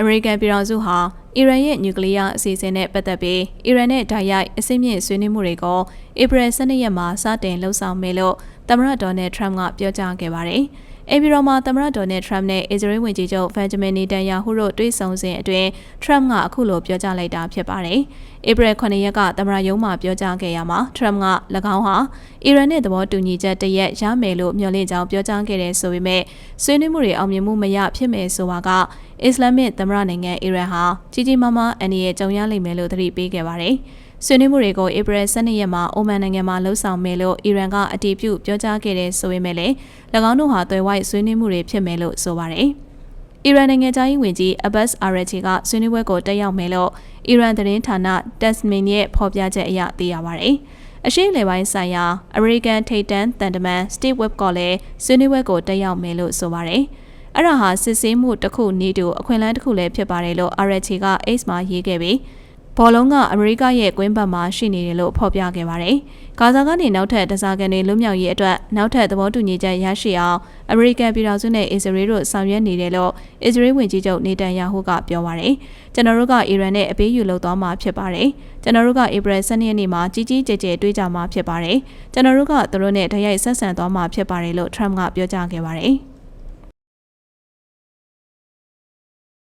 အမေရိကန်ပြည်ထောင်စုဟာအီရန်ရဲ့နျူကလ িয়ার အစီအစဉ်နဲ့ပတ်သက်ပြီးအီရန်နဲ့ဓာတ်ရိုက်အစိမ့်မြင့်ဆွေးနွေးမှုတွေကိုဧပြီ12ရက်မှာစတင်လှုပ်ဆောင်မယ်လို့သမ္မတဒေါ်နယ်ထရမ့်ကပြောကြားခဲ့ပါတယ်။အိမ်ပြည်တော်မှာသမ္မတဒေါ်နယ်ထရမ့်နဲ့အစ္စရေးဝန်ကြီးချုပ်ဗန်ဂျမင်နီတန်ယာဟုတို့တွေ့ဆုံစဉ်အတွင်းထရမ့်ကအခုလိုပြောကြားလိုက်တာဖြစ်ပါတယ်။ဧပြီ9ရက်ကသမ္မတရုံးမှပြောကြားခဲ့ရမှာထရမ့်က၎င်းဟာအီရန်နဲ့သဘောတူညီချက်တရက်ရမယ်လို့မျှော်လင့်ကြောင်းပြောကြားခဲ့တဲ့ဆိုပေမဲ့ဆွေးနွေးမှုတွေအောင်မြင်မှုမရဖြစ်မယ်ဆိုတာက အစ္စလာမစ်သမ္မတနိုင်ငံအီရန်ဟာကြီးကြီးမားမားအန္တရာယ်ကြုံရလိမ့်မယ်လို့သတိပေးခဲ့ပါတယ်။ဆွေးနွေးမှုတွေကိုဧပြီ12ရက်မှာအိုမန်နိုင်ငံမှာလှုပ်ဆောင်မယ်လို့အီရန်ကအတည်ပြုပြောကြားခဲ့တဲ့ဆိုပေမဲ့လည်း၎င်းတို့ဟာသွယ်ဝိုက်ဆွေးနွေးမှုတွေဖြစ်မယ်လို့ဆိုပါတယ်။အီရန်နိုင်ငံသားရေးဝန်ကြီးအဘတ်အာရချီကဆွေးနွေးပွဲကိုတက်ရောက်မယ်လို့အီရန်သတင်းဌာနတက်စမင်ရဲ့ဖော်ပြချက်အရသိရပါတယ်။အရှိလေပိုင်းဆိုင်ရာအမေရိကန်ထိပ်တန်းတန်တမန်စတီဗ်ဝက်ကလည်းဆွေးနွေးပွဲကိုတက်ရောက်မယ်လို့ဆိုပါတယ်။ အဲ့ဒါဟာစစ်ဆေးမှုတစ်ခုနေတူအခွင့်အလမ်းတစ်ခုလည်းဖြစ်ပါတယ်လို့အာရချီက X မှာရေးခဲ့ပြီးဘောလုံးကအမေရိကရဲ့ကွင်းဘက်မှာရှိနေတယ်လို့ဖော်ပြခဲ့ပါတယ်။ဂါဇာကနေနောက်ထပ်တစားကန်တွေလွတ်မြောက်ရေးအတွက်နောက်ထပ်သဘောတူညီချက်ရရှိအောင်အမေရိကန်ပြည်ထောင်စုနဲ့အစ္စရေးတို့ဆောင်ရွက်နေတယ်လို့အစ္စရေးဝန်ကြီးချုပ်နေတန်ယာဟုကပြောပါတယ်။ကျွန်တော်တို့ကအီရန်နဲ့အပေးယူလုပ်သွားမှာဖြစ်ပါတယ်။ကျွန်တော်တို့ကဧပြီ12ရက်နေ့မှာကြီးကြီးကျယ်ကျယ်တွေးကြမှာဖြစ်ပါတယ်။ကျွန်တော်တို့ကသူတို့နဲ့တရိုက်ဆက်ဆံသွားမှာဖြစ်ပါတယ်လို့ထရမ့်ကပြောကြားခဲ့ပါတယ်။